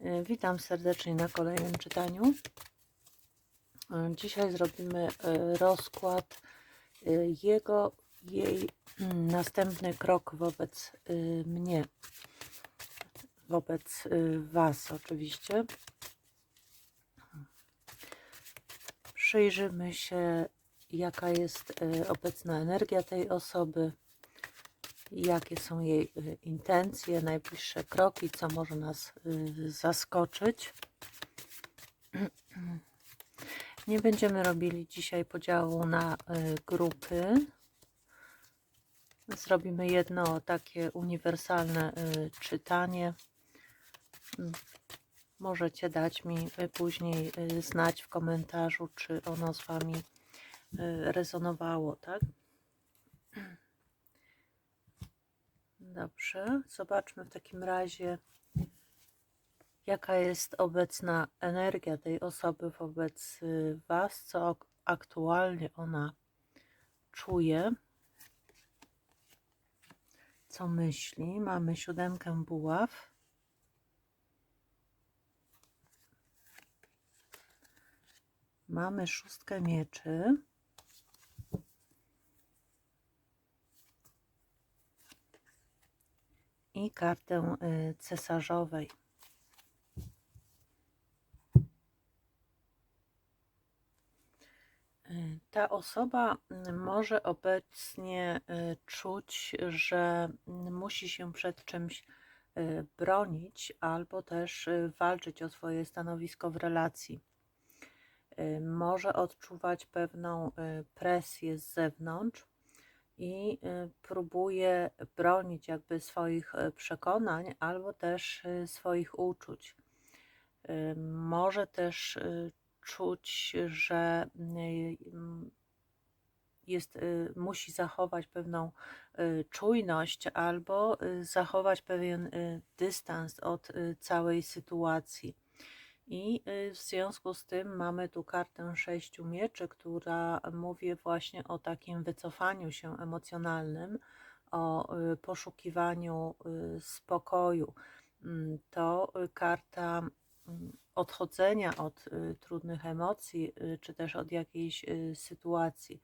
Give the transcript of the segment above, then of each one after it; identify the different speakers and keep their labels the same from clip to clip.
Speaker 1: E, Witam serdecznie na kolejnym czytaniu. E, Dzisiaj zrobimy e, rozkład jego, jej mm, następny krok wobec mnie, wobec Was oczywiście. Przyjrzymy się, jaka jest obecna energia tej osoby, jakie są jej y, intencje, najbliższe kroki, co może nas y, zaskoczyć. Nie będziemy robili dzisiaj podziału na y, grupy. Zrobimy jedno takie uniwersalne czytanie. Możecie dać mi później znać w komentarzu, czy ono z Wami rezonowało, tak? Dobrze, zobaczmy w takim razie, jaka jest obecna energia tej osoby wobec y, Was, co ak- aktualnie ona czuje, co myśli. Mamy siódemkę buław. Mamy szóstkę mieczy. Kartę y, cesarzowej. Y, Ta osoba y, może obecnie czuć, że musi się przed czymś bronić albo też walczyć o swoje stanowisko w relacji. Może odczuwać pewną presję z zewnątrz, i y, próbuje bronić jakby swoich y, przekonań albo też y, swoich uczuć. Może też czuć, że jest, musi zachować pewną czujność albo zachować pewien dystans od całej sytuacji. I y, w związku z tym mamy tu kartę sześciu mieczy, która mówi właśnie o takim wycofaniu się emocjonalnym, o y, poszukiwaniu y, spokoju. Mm, To karta mm, odchodzenia od trudnych emocji, czy też od jakiejś sytuacji.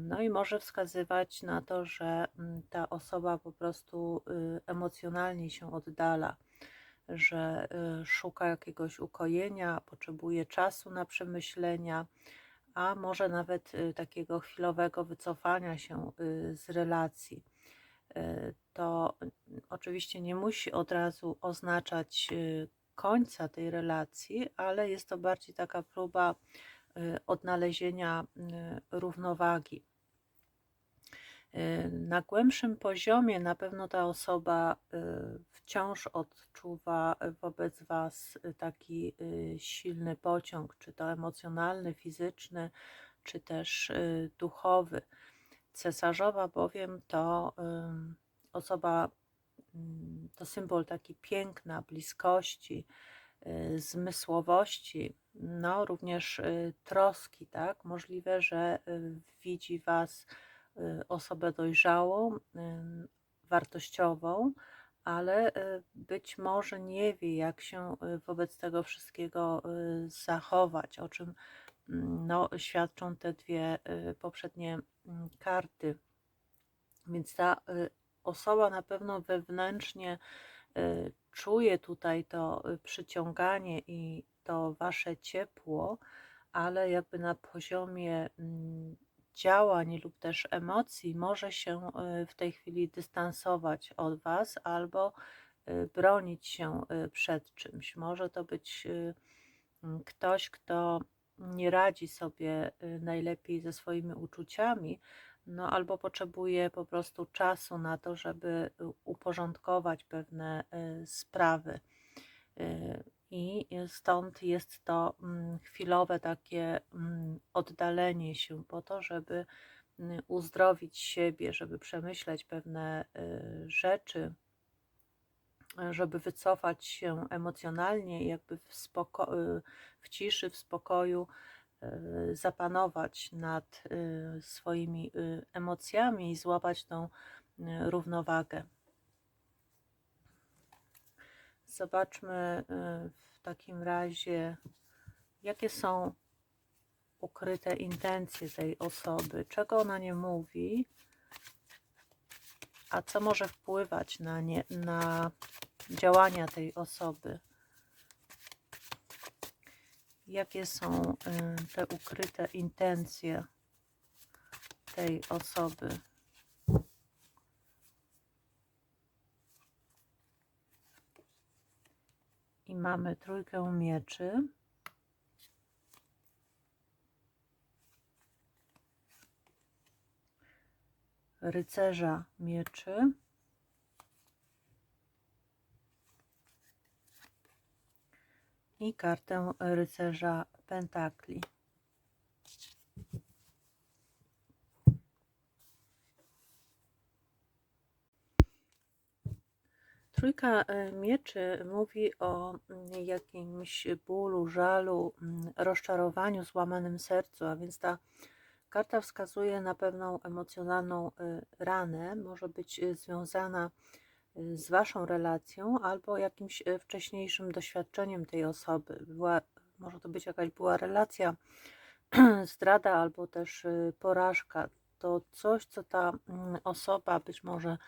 Speaker 1: No i może wskazywać na to, że mm, ta osoba po prostu emocjonalnie się oddala że y, szuka jakiegoś ukojenia, potrzebuje czasu na przemyślenia, a może nawet y, takiego chwilowego wycofania się y, z relacji. To y, oczywiście nie musi od razu oznaczać końca tej relacji, ale jest to bardziej taka próba odnalezienia równowagi. Y, Na głębszym poziomie na pewno ta osoba y, wciąż odczuwa wobec Was y, taki silny pociąg, czy to emocjonalny, fizyczny, czy też duchowy. Cesarzowa bowiem to osoba, ym, to symbol taki piękna, bliskości, zmysłowości, no również troski, tak? Możliwe, że widzi Was osobę dojrzałą, ym, wartościową, ale y, być może nie wie, jak się y, wobec tego wszystkiego y, zachować, o czym mm, no, świadczą te dwie y, poprzednie mm, karty. Więc ta y, osoba na pewno wewnętrznie y, czuje tutaj to y, przyciąganie i to wasze ciepło, ale jakby na poziomie mm, działań lub też emocji może się y, w tej chwili dystansować od was albo y, bronić się y, przed czymś. Może to być mm, ktoś, kto nie radzi sobie najlepiej ze swoimi uczuciami, no albo potrzebuje po prostu czasu na to, żeby uporządkować pewne sprawy. I stąd jest to mm, chwilowe takie mm, oddalenie się po to, żeby mm, uzdrowić siebie, żeby przemyśleć pewne y, rzeczy, żeby wycofać się emocjonalnie, jakby w, spoko- y, w ciszy, w spokoju y, zapanować nad swoimi emocjami i złapać tą równowagę. Zobaczmy y, w takim razie, jakie są ukryte intencje tej osoby, czego ona nie mówi, a co może wpływać na, nie, na działania tej osoby. Jakie są y, te ukryte intencje tej osoby. Mamy trójkę mieczy. Rycerza mieczy. I kartę rycerza pentakli. Trójka e, mieczy mówi o mm, jakimś bólu, żalu, mm, rozczarowaniu, złamanym sercu, a więc ta karta wskazuje na pewną emocjonalną e, ranę, może być e, związana z Waszą relacją albo jakimś wcześniejszym doświadczeniem tej osoby. Była, może to być jakaś była relacja, zdrada albo też porażka. To coś, co ta mm, osoba być może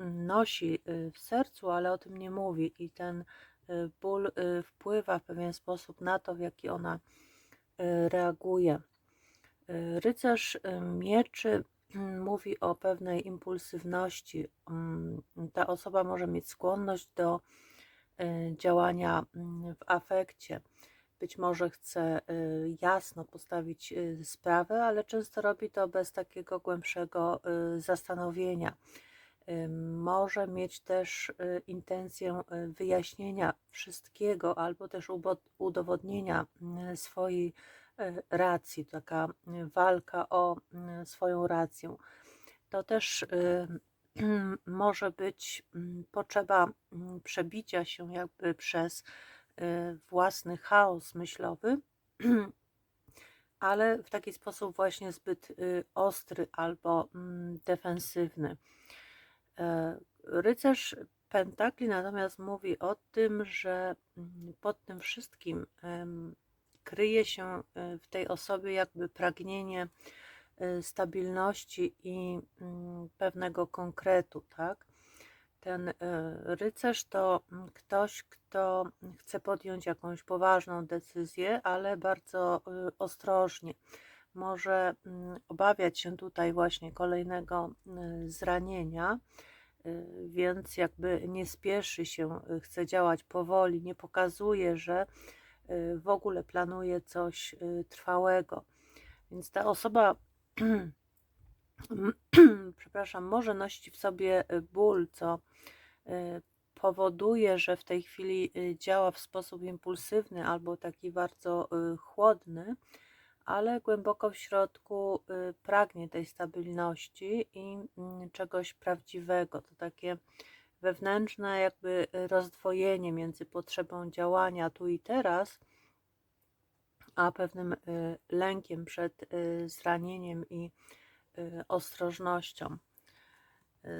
Speaker 1: nosi y, w sercu, ale o tym nie mówi i ten y, ból y, wpływa w pewien sposób na to, w jaki ona reaguje. Rycerz mieczy mówi o pewnej impulsywności. Mm, ta osoba może mieć skłonność do działania mm, w afekcie. Być może chce jasno postawić sprawę, ale często robi to bez takiego głębszego zastanowienia może mieć też y, intencję y, wyjaśnienia wszystkiego albo też udowodnienia y, swojej racji, taka walka o swoją rację. To też może być mm, potrzeba mm, przebicia się jakby przez własny chaos myślowy, ale w taki sposób właśnie zbyt ostry albo mm, defensywny. E, rycerz Pentakli natomiast mówi o tym, że mm, pod tym wszystkim kryje się e, w tej osobie jakby pragnienie e, stabilności i mm, pewnego konkretu, tak? Ten rycerz to mm, ktoś, kto chce podjąć jakąś poważną decyzję, ale bardzo ostrożnie może obawiać się tutaj właśnie kolejnego zranienia, więc jakby nie spieszy się, y, chce działać powoli, nie pokazuje, że y, w ogóle planuje coś trwałego. Więc ta osoba, przepraszam, może nosić w sobie ból, co powoduje, że w tej chwili działa w sposób impulsywny albo taki bardzo chłodny ale głęboko w środku y, pragnie tej stabilności i mm, czegoś prawdziwego. To takie wewnętrzne jakby rozdwojenie między potrzebą działania tu i teraz, a pewnym y, lękiem przed y, zranieniem i ostrożnością.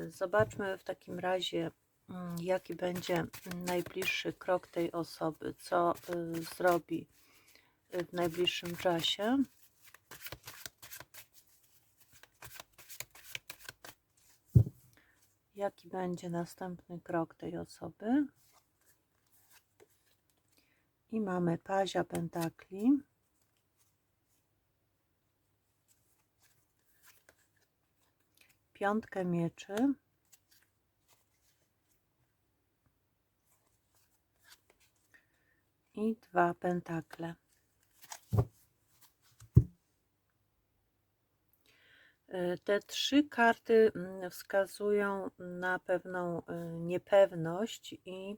Speaker 1: Zobaczmy w takim razie, mm, jaki będzie najbliższy krok tej osoby, co zrobi w najbliższym czasie. Jaki będzie następny krok tej osoby? I mamy pazia pentakli. Piątkę mieczy. I dwa pentakle. Te trzy karty mm, wskazują na pewną e, niepewność i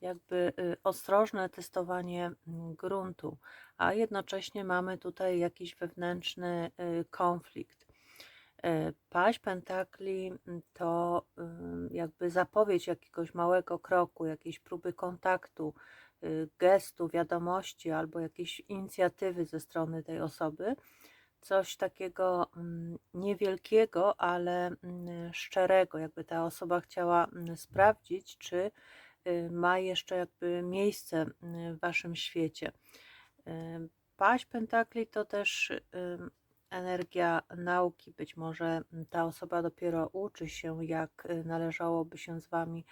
Speaker 1: jakby e, ostrożne testowanie mm, gruntu, a jednocześnie mamy tutaj jakiś wewnętrzny konflikt. Paść pentakli mm, to jakby zapowiedź jakiegoś małego kroku, jakiejś próby kontaktu, gestu, wiadomości albo jakiejś inicjatywy ze strony tej osoby coś takiego mm, niewielkiego, ale mm, szczerego, jakby ta osoba chciała mm, sprawdzić, czy y, ma jeszcze jakby miejsce y, w waszym świecie. Y, Paść pentakli to też energia nauki. Być może ta osoba dopiero uczy się, jak należałoby się z wami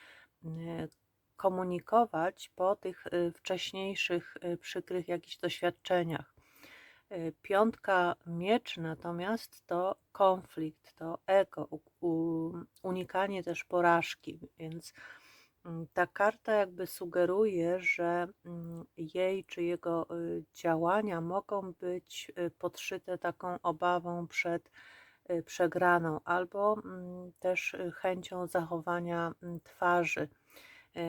Speaker 1: komunikować po tych wcześniejszych przykrych jakichś doświadczeniach. Y, Piątka miecz natomiast to konflikt, to ego, unikanie też porażki, więc mm, ta karta jakby sugeruje, że mm, jej czy jego y, działania mogą być y, podszyte taką obawą przed przegraną albo mm, też chęcią zachowania twarzy.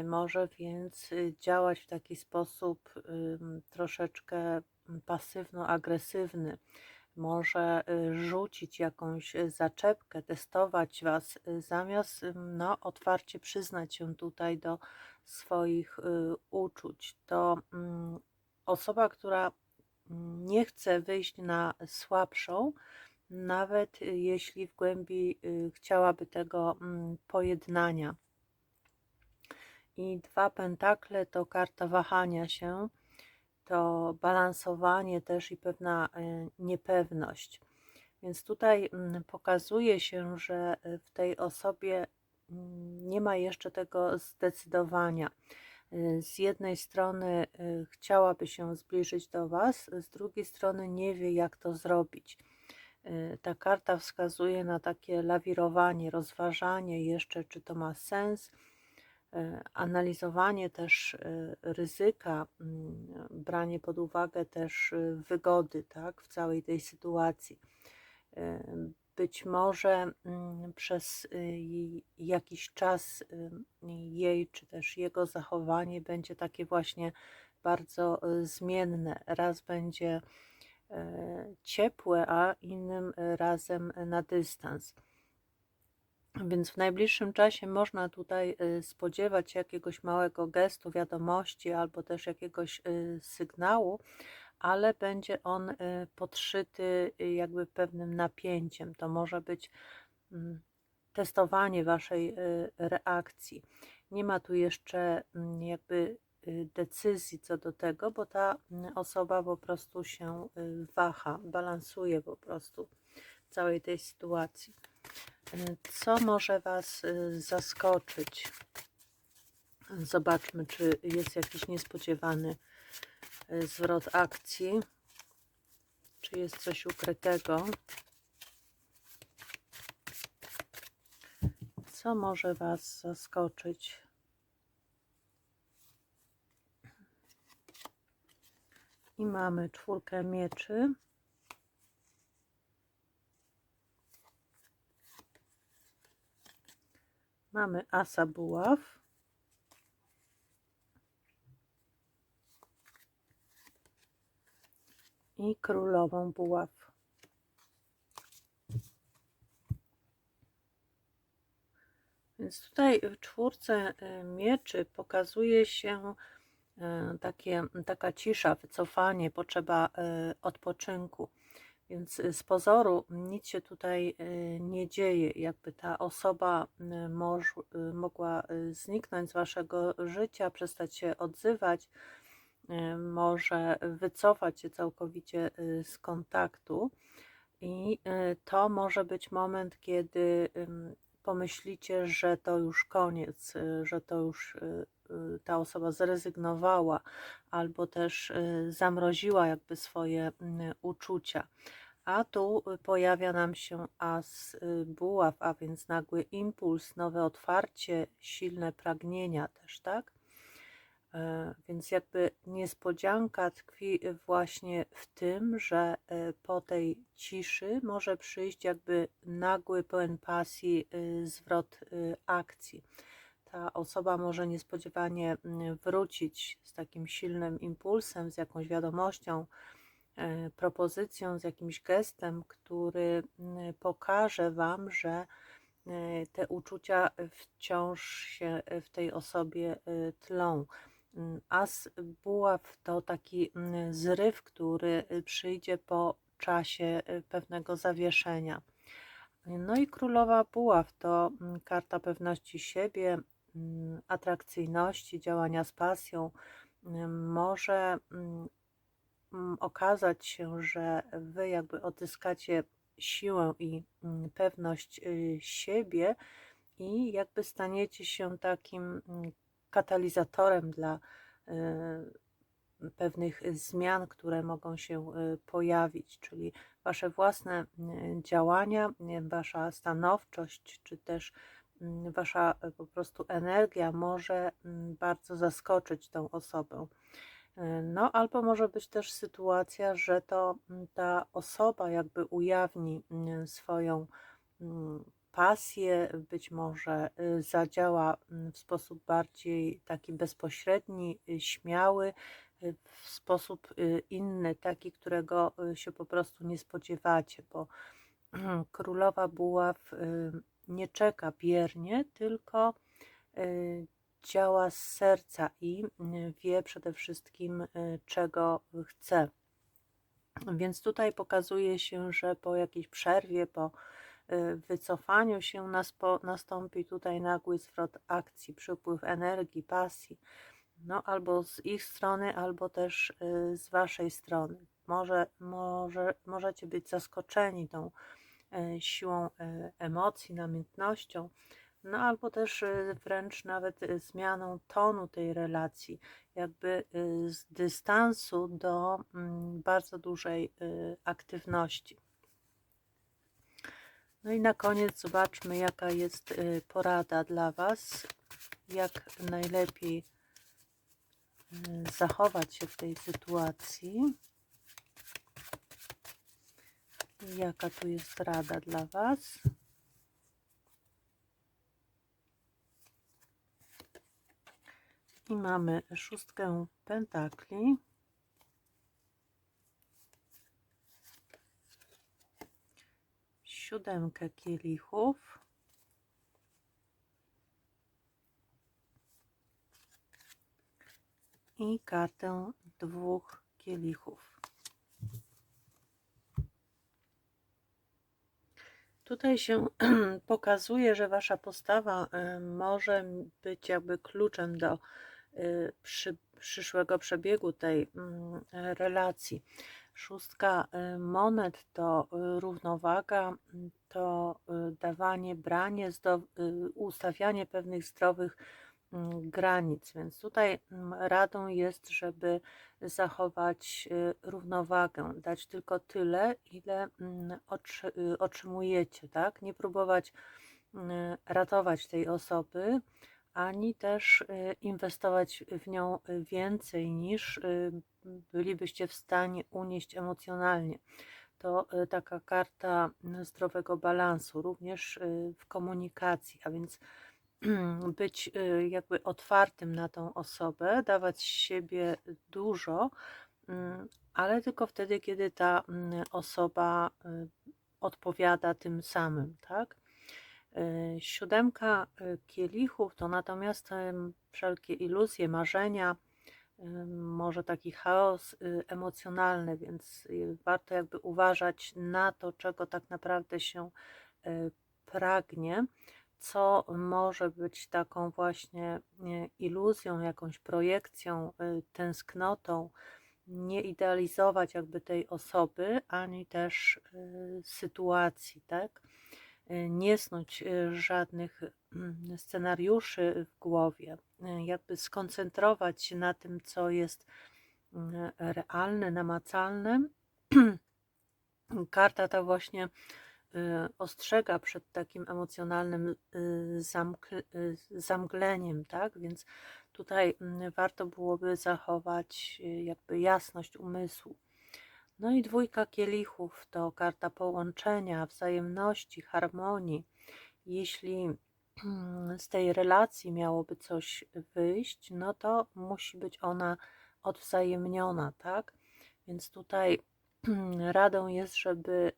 Speaker 1: Może więc działać w taki sposób troszeczkę pasywno-agresywny. Może y, rzucić jakąś y, zaczepkę, testować Was, y, zamiast no, otwarcie przyznać się tutaj do swoich uczuć. To mm, osoba, która nie chce wyjść na słabszą, nawet jeśli w głębi chciałaby tego mm, pojednania. I dwa pentakle to karta wahania się, to balansowanie też i pewna e, niepewność. Więc tutaj mm, pokazuje się, że e, w tej osobie mm, nie ma jeszcze tego zdecydowania. E, Z jednej strony chciałaby się zbliżyć do Was, z drugiej strony nie wie, jak to zrobić. Ta karta wskazuje na takie lawirowanie, rozważanie jeszcze, czy to ma sens, analizowanie też e, ryzyka, branie pod uwagę też e, wygody tak, w całej tej sytuacji. E, Być może przez jakiś czas jej czy też jego zachowanie będzie takie właśnie bardzo zmienne. Raz będzie e, ciepłe, a innym razem na dystans. Więc w najbliższym czasie można tutaj y, spodziewać się jakiegoś małego gestu, wiadomości albo też jakiegoś y, sygnału, ale będzie on y, podszyty jakby pewnym napięciem. To może być mm, testowanie waszej reakcji. Nie ma tu jeszcze mm, jakby decyzji co do tego, bo ta mm, osoba po prostu się waha, balansuje po prostu w całej tej sytuacji. Co może Was y, zaskoczyć? Zobaczmy, czy jest jakiś niespodziewany y, zwrot akcji, czy jest coś ukrytego. Co może Was zaskoczyć? I mamy czwórkę mieczy. Mamy asa buław. I królową buław. Więc tutaj w czwórce y, mieczy pokazuje się y, takie, taka cisza, wycofanie, potrzeba y, odpoczynku. Więc y, z pozoru nic się tutaj y, nie dzieje, jakby ta osoba y, moż, mogła zniknąć z waszego życia, przestać się odzywać, może wycofać się całkowicie z kontaktu. I to może być moment, kiedy pomyślicie, że to już koniec, że to już ta osoba zrezygnowała, albo też y, zamroziła jakby swoje mm, uczucia. A tu y, pojawia nam się as y, buław, a więc nagły impuls, nowe otwarcie, silne pragnienia też, tak? E, Więc jakby niespodzianka tkwi właśnie w tym, że e, po tej ciszy może przyjść jakby nagły, pełen pasji y, zwrot y, akcji. Ta osoba może niespodziewanie mm, wrócić z takim silnym impulsem, z jakąś wiadomością, e, propozycją, z jakimś gestem, który mm, pokaże Wam, że e, te uczucia wciąż się w tej osobie y, tlą. Mm, As buław to taki zryw, który przyjdzie po czasie pewnego zawieszenia. No i królowa buław to karta pewności siebie, atrakcyjności, działania z pasją, ym, może mm, mm, okazać się, że wy jakby odzyskacie siłę i mm, pewność y, siebie i jakby staniecie się takim mm, katalizatorem dla y, pewnych zmian, które mogą się y, pojawić, czyli wasze własne działania, wasza stanowczość, czy też mm, wasza y, po prostu energia może mm, bardzo zaskoczyć tą osobę. Y, No, albo może być też sytuacja, że to mm, ta osoba jakby ujawni mm, swoją mm, pasję, być może y, zadziała mm, w sposób bardziej taki bezpośredni, y, śmiały, y, w sposób inny, taki, którego się po prostu nie spodziewacie, bo królowa buław nie czeka biernie, tylko y, działa z serca i y, wie przede wszystkim, y, czego chce. Więc tutaj pokazuje się, że po jakiejś przerwie, po wycofaniu się nastąpi tutaj nagły zwrot akcji, przypływ energii, pasji. No, albo z ich strony, albo też z waszej strony. Może, może, możecie być zaskoczeni tą siłą y, emocji, namiętnością, no albo też y, wręcz nawet zmianą tonu tej relacji, jakby z dystansu do mm, bardzo dużej aktywności. No i na koniec zobaczmy, jaka jest porada dla Was, jak najlepiej zachować się w tej sytuacji. Jaka tu jest rada dla Was? I mamy szóstkę pentakli. Siódemkę kielichów. I kartę dwóch kielichów. Tutaj się pokazuje, że wasza postawa y, może być jakby kluczem do y, przy, przyszłego przebiegu tej mm, relacji. Szóstka y, monet to równowaga, to dawanie, branie, ustawianie pewnych zdrowych granic. Więc tutaj mm, radą jest, żeby zachować y, równowagę, dać tylko tyle, ile mm, y, otrzymujecie, tak? Nie próbować y, ratować tej osoby, ani też inwestować w nią więcej niż bylibyście w stanie unieść emocjonalnie. To taka karta zdrowego balansu, również w komunikacji, a więc być y, jakby otwartym na tą osobę, dawać siebie dużo, mm, ale tylko wtedy, kiedy ta mm, osoba y, odpowiada tym samym, tak? Y, Siódemka kielichów to natomiast wszelkie iluzje, marzenia, może taki chaos emocjonalny, więc warto jakby uważać na to, czego tak naprawdę się pragnie, co może być taką właśnie y, iluzją, jakąś projekcją, y, tęsknotą. Nie idealizować jakby tej osoby, ani też y, sytuacji, tak? nie snuć żadnych mm, scenariuszy w głowie, jakby skoncentrować się na tym, co jest mm, realne, namacalne. Karta ta właśnie ostrzega przed takim emocjonalnym y, y, zamgleniem, tak? Więc tutaj mm, warto byłoby zachować y, jakby jasność umysłu. No i dwójka kielichów to karta połączenia, wzajemności, harmonii. Jeśli z tej relacji miałoby coś wyjść, no to musi być ona odwzajemniona, tak? Więc tutaj radą jest, żeby y,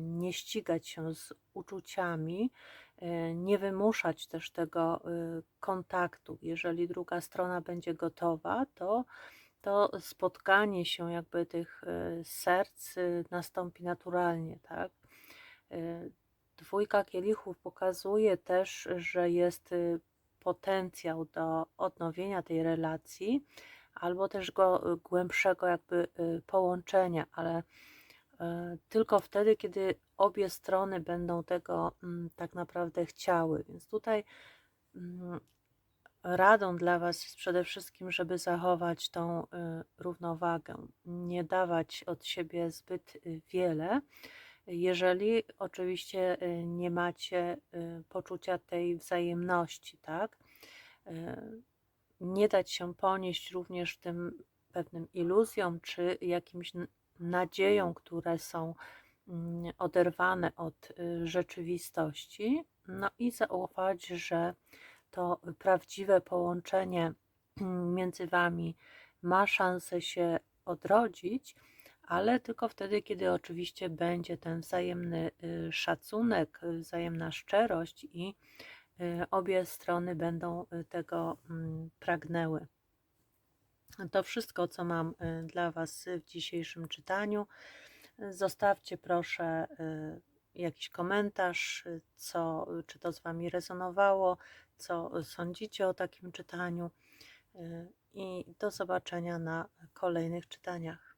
Speaker 1: nie ścigać się z uczuciami, y, nie wymuszać też tego y, kontaktu. Jeżeli druga strona będzie gotowa, to to spotkanie się jakby tych serc nastąpi naturalnie, tak? Dwójka kielichów pokazuje też, że jest potencjał do odnowienia tej relacji, albo też go głębszego jakby połączenia, ale e, tylko wtedy, kiedy obie strony będą tego mm, tak naprawdę chciały. Więc tutaj mm, radą dla Was jest przede wszystkim, żeby zachować tą y, równowagę, nie dawać od siebie zbyt y, wiele, jeżeli oczywiście nie macie poczucia tej wzajemności, tak? Nie dać się ponieść również tym pewnym iluzjom czy jakimś nadziejom, które są mm, oderwane od rzeczywistości, no i zaufać, że to prawdziwe połączenie między Wami ma szansę się odrodzić, ale tylko wtedy, kiedy oczywiście będzie ten wzajemny y, szacunek, wzajemna szczerość i y, obie strony będą y, tego mm, pragnęły. To wszystko, co mam dla Was w dzisiejszym czytaniu. Zostawcie proszę jakiś komentarz, co, czy to z Wami rezonowało, co sądzicie o takim czytaniu y, i do zobaczenia na kolejnych czytaniach.